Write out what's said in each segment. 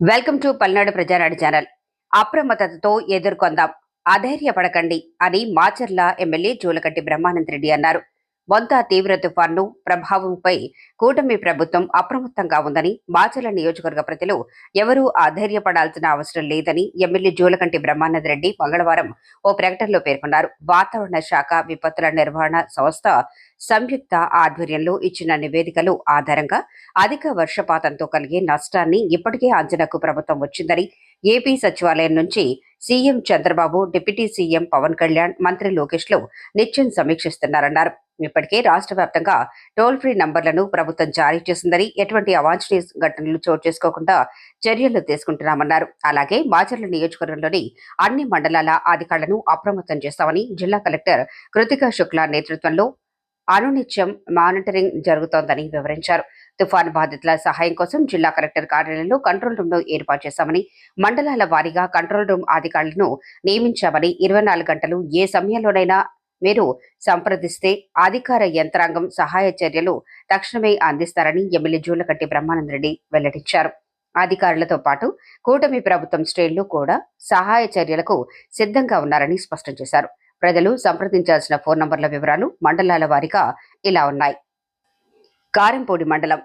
Welcome to Palnadu Prajanadu channel. అప్రమత్తతతో ఎదుర్కొందాం. అధైర్యపడకండి అని మాచర్ల ఎమ్మెల్యే జూలకట్టి బ్రహ్మానంద రెడ్డి అన్నారు. బొంత తీవ్ర తుఫాను ప్రభావంపై కూటమి ప్రభుత్వం అప్రమత్తంగా ఉందని మాచల నియోజకవర్గ ప్రజలు ఎవరూ అధైర్యపడాల్సిన అవసరం లేదని ఎమ్మెల్యే జూలకంటి బ్రహ్మానంద రెడ్డి మంగళవారం ఓ ప్రకటనలో పేర్కొన్నారు. వాతావరణ శాఖ విపత్తుల నిర్వహణ సంస్థ సంయుక్త ఆధ్వర్యంలో ఇచ్చిన నివేదికలు ఆధారంగా అధిక వర్షపాతంతో కలిగే నష్టాన్ని ఇప్పటికే అంచనాకు ప్రభుత్వం వచ్చిందని ఏపీ సచివాలయం నుంచి CM Chandrababu deputy CM Pawan Kalyan మంత్రి లోకేష్లు నిత్యం సమీక్షిస్తున్నారన్నారు. ఇప్పటికే రాష్ట్ర వ్యాప్తంగా టోల్ ఫ్రీ నంబర్లను ప్రభుత్వం జారీ చేసిందని ఎటువంటి అవాంఛనీయ ఘటనలు చోటు చేసుకోకుండా చర్యలు తీసుకుంటున్నామన్నారు. అలాగే మాచర్ల నియోజకవర్గంలోని అన్ని మండలాల అధికారులను అప్రమత్తం చేస్తామని జిల్లా కలెక్టర్ కృతికా శుక్లా నేతృత్వంలో అనునిత్యం మానిటరింగ్ జరుగుతోందని వివరించారు. తుఫాను బాధితుల సహాయం కోసం జిల్లా కలెక్టర్ కార్యాలయంలో కంట్రోల్ రూమ్ను ఏర్పాటు చేశామని మండలాల వారీగా కంట్రోల్ రూమ్ అధికారులను నియమించామని ఇరవై నాలుగు గంటలు ఏ సమయంలోనైనా మీరు సంప్రదిస్తే అధికార యంత్రాంగం సహాయ చర్యలు తక్షణమే అందిస్తారని ఎమ్మెల్యే జూలకట్టి బ్రహ్మానంద రెడ్డి వెల్లడించారు. అధికారులతో పాటు కూటమి ప్రభుత్వం శ్రేణులు కూడా సహాయ చర్యలకు సిద్ధంగా ఉన్నారని స్పష్టం చేశారు. ప్రజలు సంప్రదించాల్సిన ఫోన్ నంబర్ల వివరాలు మండలాల వారీగా ఇలా ఉన్నాయి. కారంపూడి మండలం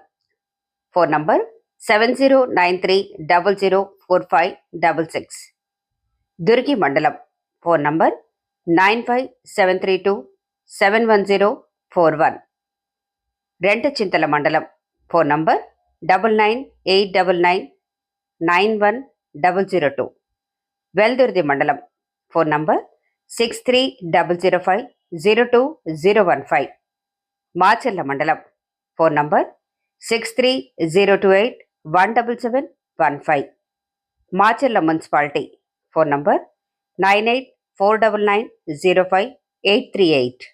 phone number seven zero nine three double zero four five double six. Durgi మండలం phone number nine five seven three two seven one zero four one. Rentachintala మండలం. Phone number double nine eight double nine nine one double zero two. Veldurthi మండలం. Phone number six three double zero five zero two zero one five. Macherla మండలం. Phone number six three zero two eight one double seven one five. Macherla municipality. Phone number nine eight four double nine zero five eight three eight